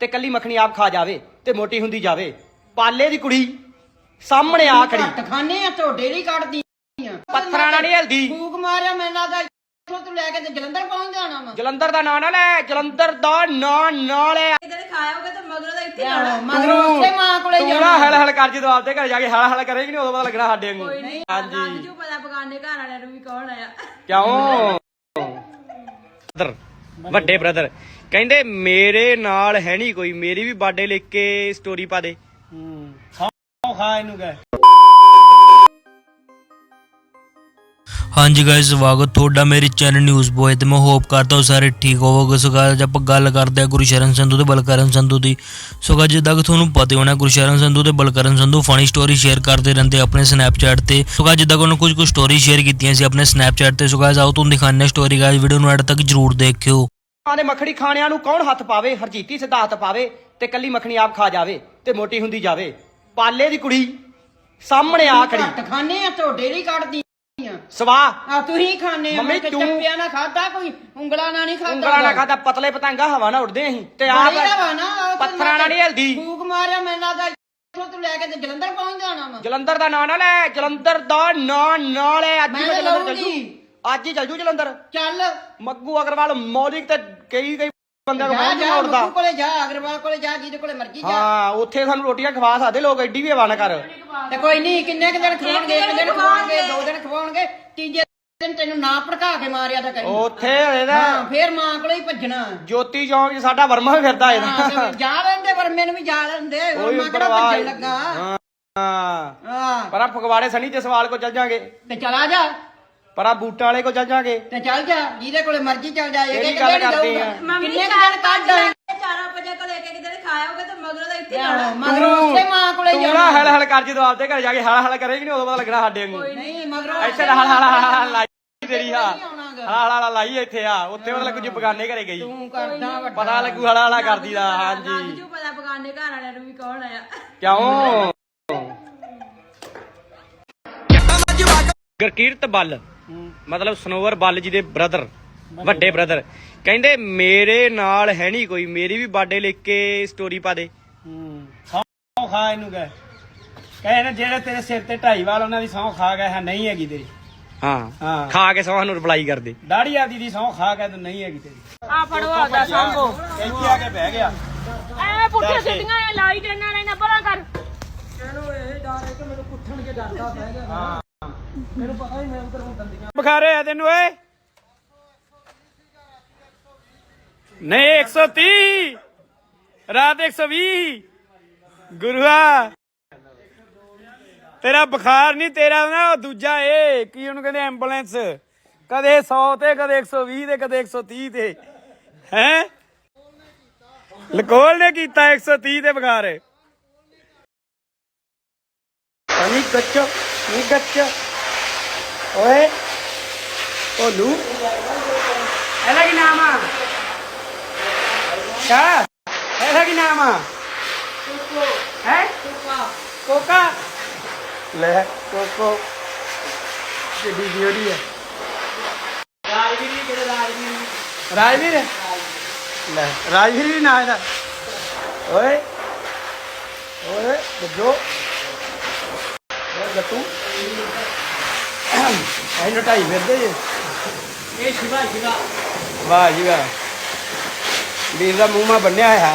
ਤੇ ਕੱਲੀ ਮੱਖਣੀ ਆਪ ਖਾ ਜਾਵੇ ਤੇ ਮੋਟੀ ਹੁੰਦੀ ਜਾਵੇ। ਪਾਲੇ ਦੀ ਕੁੜੀ ਸਾਹਮਣੇ ਆ ਖੜੀ। ਘੱਟ ਖਾਣੇ ਆ ਤੁਹਾਡੇ ਲਈ ਕੱਢਦੀ ਆ। ਪੱਥਰਾਂ ਨਾਲ ਨਹੀਂ ਹਿਲਦੀ। ਫੂਕ ਮਾਰਿਆ ਮੈਨੂੰ ਲੱਗਦਾ ਇੱਥੋਂ ਤੂੰ ਲੈ ਕੇ ਤੇ ਜਲੰਧਰ ਪਹੁੰਚ ਜਾਣਾ ਵਾ। ਜਲੰਧਰ ਦਾ ਨਾਂ ਨਾ ਲੈ ਜਲੰਧਰ ਦਾ ਨਾਂ ਨਾ ਲੈ। ਕਿਤੇ ਖਾਓਗੇ ਤਾਂ ਮਗਰੋਂ ਦਾ ਇੱਥੇ ਜਾਣਾ। ਮਗਰੋਂ ਉੱਥੇ ਮਾਂ ਕੋਲੇ ਤੂੰ ਨਾ ਜਾਣਾ। ਹਲ ਹਲ ਕਰ ਜਦੋਂ ਆਪਦੇ ਘਰ ਜਾ ਕੇ ਹਲ ਹਲ ਕਰੇਗੀ ਨਹੀਂ ਉਦੋਂ ਪਤਾ ਲੱਗਣਾ ਸਾਡੇ ਵਾਂਗੂ। ਲੱਗ ਹਾਂਜੀ। ਜੂ ਪਤਾ ਬਗਾਨੇ ਘਰ ਵਾਲਿਆਂ ਨੂੰ ਵੀ ਕੌਣ ਆਇਆ। ਕਿਉਂ? ਬ੍ਰਦਰ ਵੱਡੇ ਬ੍ਰਦਰ ਕਹਿੰਦੇ ਮੇਰੇ ਨਾਲ ਹੈ ਨਹੀਂ ਕੋਈ, ਮੇਰੀ ਵੀ ਬਾਡੇ ਲਿਖ ਕੇ ਸਟੋਰੀ ਪਾ ਦੇ। ਹੂੰ। ਖਾਓ ਖਾ ਇਹਨੂੰ ਗਏ ਹਾਂਜੀ ਗਾਇਸ ਸਵਾਗਤ ਤੁਹਾਡਾ ਮੇਰੇ ਚੈਨਲ ਨਿਊਜ਼ ਬੋਏ ਤੇ ਮੈਂ ਹੋਪ ਕਰਦਾ ਹਾਂ ਸਾਰੇ ਠੀਕ ਹੋਵੋਗੇ। ਸੋ ਅੱਜ ਆਪਾਂ ਗੱਲ ਕਰਦੇ ਹਾਂ ਗੁਰਸ਼ਰਨ ਸੰਧੂ ਤੇ ਬਲਕਰਨ ਸੰਧੂ ਦੀ। ਸੋ guys, ਜਿੱਦਾਂ ਕਿ ਤੁਹਾਨੂੰ ਪਤਾ ਹੀ ਹੋਣਾ ਗੁਰਸ਼ਰਨ ਸੰਧੂ ਤੇ Balkaran Sandhu funny story share ਕਰਦੇ ਰਹਿੰਦੇ ਆਪਣੇ ਸਨੈਪਚੈਟ ਤੇ। ਸੋ guys, ਜਿੱਦਾਂ ਕਿ ਉਹਨਾਂ ਕੁਝ ਕੁ ਸਟੋਰੀ ਸ਼ੇਅਰ ਕੀਤੀਆਂ ਸੀ ਆਪਣੇ ਸਨੈਪਚੈਟ ਤੇ। ਸੋ guys, ਆਓ ਤੁਹਾਨੂੰ ਦਿਖਾਉਂਦੇ ਸਟੋਰੀ ਗਾਇਸ ਵੀਡੀਓ ਨੂੰ ਐਡ ਤੱਕ ਜਰੂਰ ਦੇਖਿਓ। ਆਂਦੇ ਮੱਖਣੀ ਖਾਣਿਆਂ ਨੂੰ ਕੌਣ ਹੱਥ ਪਾਵੇ? ਹਰਜੀਤੀ ਸਿੱਧਾ ਹੱਥ ਪਾਵੇ ਤੇ ਕੱਲੀ ਮੱਖਣੀ ਆਪ ਖਾ ਜਾਵੇ ਤੇ ਮੋਟੀ ਹੁੰਦੀ ਜਾਵੇ। ਪਾਲੇ ਦੀ ਕੁੜੀ ਸਾਹਮਣੇ ਆ ਖੜੀ। ਖਾਣੇ ਆ ਤੁਹਾਡੇ ਲਈ ਕੱਢਦੀ ਆ ਸਵਾਹ ਆ ਤੁਸੀਂ ਖਾਣੇ ਆ ਮੰਮੀ ਮੈਂ ਕਿ ਤੂੰ- ਚੱਪਿਆ ਨਾ ਖਾਦਾ ਕੋਈ ਉਂਗਲਾਂ ਨਾਲ ਨਹੀਂ ਖਾਦਾ ਉਂਗਲਾਂ ਨਾਲ ਖਾਦਾ ਪਤਲੇ ਪਤੰਗਾ ਹਵਾ ਨਾਲ ਉੱਡਦੇ ਅਸੀਂ ਤੇ ਆਪ ਪੱਥਰਾਂ ਨਾਲ ਨਹੀਂ ਹਿਲਦੀ। ਫੂਕ ਮਾਰਿਆ ਮੈਨੂੰ ਲੱਗਦਾ ਇੱਥੋਂ ਤੂੰ ਲੈ ਕੇ ਤੇ ਜਲੰਧਰ ਪਹੁੰਚ ਜਾਣਾ ਵਾ। ਜਲੰਧਰ ਦਾ ਨਾਂ ਨਾ ਲੈ ਜਲੰਧਰ ਦਾ ਨਾਂ ਨਾ ਲੈ ਅੱਜ ਹੀ ਮੈਂ ਮੈਂ ਤਾਂ ਜਲੰਧਰ ਚੱਲ ਲਊਂਗੀ। ਜੂ ਅੱਜ ਹੀ ਚੱਲ ਜੂ ਜਲੰਧਰ। ਚੱਲ। ਮੱਗੂ ਅਗਰਵਾਲ ਮੌਲਿਕ ਤੇ ਕਈ ਕਈ ਬੰਦਿਆਂ ਨੂੰ ਜਾ ਬਾਹਰ ਜਾ ਨਹੀਂ ਉੜਦਾ ਕੋਲੇ ਜਾ ਅਗਰਵਾਲ ਕੋਲੇ ਜਾ ਜਿਹਦੇ ਕੋਲੇ ਮਰਜ਼ੀ ਜਾ। ਹਾਂ ਉੱਥੇ ਸਾਨੂੰ ਰੋਟੀਆਂ ਖਵਾ ਸਕਦੇ ਲੋਕ ਐਡੀ ਵੀ ਹਵਾ ਨਾ ਕਰ। ਤੇ ਕੋਈ ਨਹੀਂ ਕਿੰਨੇ ਕੁ ਦਿਨ ਖਵਾਉਣਗੇ ਇੱਕ ਦਿਨ ਖਵਾਉਣਗੇ ਦੋ ਤੀਜੇ ਦਿਨ ਤੈਨੂੰ ਨਾ ਭੜਕਾ ਕੇ ਮਾਰਿਆ ਤਾਂ ਕਰੀ। ਉੱਥੇ ਇਹਦਾ ਹਾਂ ਫੇਰ ਮਾਂ ਕੋਲੇ ਹੀ ਭੱਜਣਾ। ਜੋਤੀ ਚੌਂਕ 'ਚ ਸਾਡਾ ਵਰਮਾ ਵੀ ਫਿਰਦਾ ਹਾਂ, ਇਹਦਾ ਤੇ ਜਾ ਲੈਂਦੇ ਪਰ ਮੈਨੂੰ ਵੀ ਜਾ ਲੈਂਦੇ। ਕੋਈ ਹੁਣ ਮੈਂ ਕਿਹੜਾ ਪਰਵਾਹ ਭੱਜਣ ਲੱਗਾ? ਹਾਂ। ਹਾਂ। ਹਾਂ ਪਰ ਆ ਫਗਵਾੜੇ ਸਣੀ ਤੇ ਸਵਾਲ ਕੋ ਚੱਲ ਜਾਾਂਗੇ। ਤੇ ਚਲਾ ਜਾ। ਪਰ ਆ ਬੂਟਾਂ ਵਾਲੇ ਕੋ ਚੱਲ ਜਾਾਂਗੇ। ਤੇ ਚੱਲ ਜਾ ਜਿਹਦੇ ਕੋਲੇ ਮਰਜ਼ੀ ਚੱਲ ਜਾ। ਇਹ ਕਿਹੜੀ ਗੱਲ ਕਰਦੀ ਆ? ਕਿੰਨੇ ਕੁ ਦਿਨ ਕੱਢ? ਚਾਰਾਂ ਵਜੇ ਕੋਲ ਇੱਕ ਇੱਕ ਦਿਨ ਖਾਓਗੇ ਤਾਂ ਮਗਰੋਂ ਦਾ ਇੱਥੇ ਜਾਣਾ। ਮਗਰੋਂ ਹਲ ਹਲ ਕਰ ਜਦੋਂ ਆਪਦੇ ਘਰ ਜਾ ਕੇ ਹਲ ਹਲ ਕਰੇਗੀ ਨਹੀਂ ਉਦੋਂ ਪਤਾ ਲੱਗਣਾ ਸਾਡੇ ਵਾਂਗੂ। ਨਹੀਂ ਮਗਰੋਂ ਇੱਥੇ ਹਲ ਹਲ ਲਾਈ ਤੇਰੀ ਹਾਂ। ਹਲ ਹਲ ਲਾਈ ਇੱਥੇ ਆ ਉੱਥੇ ਲੱਗੂ ਜੀ ਬਗਾਨੇ ਘਰੇ ਗਈ। ਤੂੰ ਕਰਦਾ ਵੱਡਾ। ਪਤਾ ਲੱਗੂ ਹਲ ਹਲ ਕਰਦੀ ਦਾ ਹਾਂਜੀ। ਜੂ ਪਤਾ ਬਗਾਨੇ ਘਰ ਵਾਲਿਆਂ ਨੂੰ ਵੀ ਕੌਣ ਆਇਆ। ਕਿਉਂ? ਗਰਕੀਰਤ ਬੱਲ ਮਤਲਬ ਸਨੋਵਰ ਬੱਲ ਜੀ ਦੇ ਬ੍ਰਦਰ ਵੱਡੇ ਬ੍ਰਦਰ। ਕਹਿੰਦੇ ਮੇਰੇ ਨਾਲ ਹੈ ਨਹੀਂ ਕੋਈ ਮੇਰੀ ਵੀ ਬਾਡੇ ਲਿਖ ਕੇ ਸਟੋਰੀ ਪਾ ਦੇ। ਖਾਓ ਖਾ ਇਹਨੂੰ ਗਏ ਕਹੇ ਨਾ ਜਿਹੜੇ ਤੇਰੇ ਸਿਰ ਤੇ ਢਾਈ ਵਾਲ ਉਹਨਾਂ ਦੀ ਸਹੁੰ ਖਾ ਗਏ ਹੈ ਨਹੀਂ ਹੈਗੀ ਤੇਰੀ। ਹਾਂ ਹਾਂ। ਖਾ ਕੇ ਸੋਹਾਂ ਨੂੰ ਰਿਪਲਾਈ ਕਰਦੇ। ਦਾੜੀ ਆਦੀ ਦੀ ਸਹੁੰ ਖਾ ਕੇ ਤੂੰ ਨਹੀਂ ਹੈਗੀ ਤੇਰੀ। ਆ ਫੜੋ ਆ ਗਿਆ। ਸੰਭੋ। ਇੱਥੇ ਆ ਕੇ ਬਹਿ ਗਿਆ। ਐ ਪੁੱਠੇ ਸਿੱਧੀਆਂ ਐ ਲਾਈ ਦੇਣਾ ਰਹਿਣਾ ਪਰਾਂ ਕਰ। ਬੁਖਾਰੇ ਆ ਤੈਨੂੰ ਓਏ? ਨਹੀਂ 130 ਰਾਤ 120 ਗੁਰੂਆ ਤੇਰਾ ਬੁਖਾਰ ਨਹੀਂ ਤੇਰਾ ਨਾ ਉਹ ਦੂਜਾ ਏ ਕੀ ਉਹਨੂੰ ਕਹਿੰਦੇ ਐਂਬੂਲੈਂਸ ਕਦੇ 100 ਤੇ ਕਦੇ 120 ਤੇ ਕਦੇ 130 ਤੇ। ਹੈ? ਲਕੋਲ ਨੇ ਕੀਤਾ 130 ਤੇ ਬੁਖਾਰ। ਅਨੀ ਗੱਚ ਨੀ ਗੱਚ ਓਏ ਓਲੂ ਇਹਦਾ ਕੀ ਨਾਮ ਆ? ਕਾ? ਇਹਦਾ ਕੀ ਨਾਮ ਆ? ਹੈ? ਕੋਕਾ। ਲੈ ਕੋਕੋ। ਕਿੱਡੀ ਬਿਊਟੀ ਹੈ। ਰਾਜਵੀਰ ਕਿਹੜਾ ਰਾਜਵੀਰ? ਰਾਜਵੀਰ? ਲੈ ਰਾਜਵੀਰ ਵੀ ਨਾ ਇਹਦਾ ਓਏ ਓਏ ਬੱਜੋ ਓਏ ਗੱਟੂ। ਇਹਨੂੰ ਢਾਈ ਫਿਰਦੇ ਜੇ। ਇਹ ਸ਼ਿਵਾ ਸ਼ਿਵਾ। ਵਾਹ ਜੀ ਵਾਹ। ਵੀਰ ਦਾ ਮੂੰਹ ਮਾ ਬੰਨਿਆ ਹੈ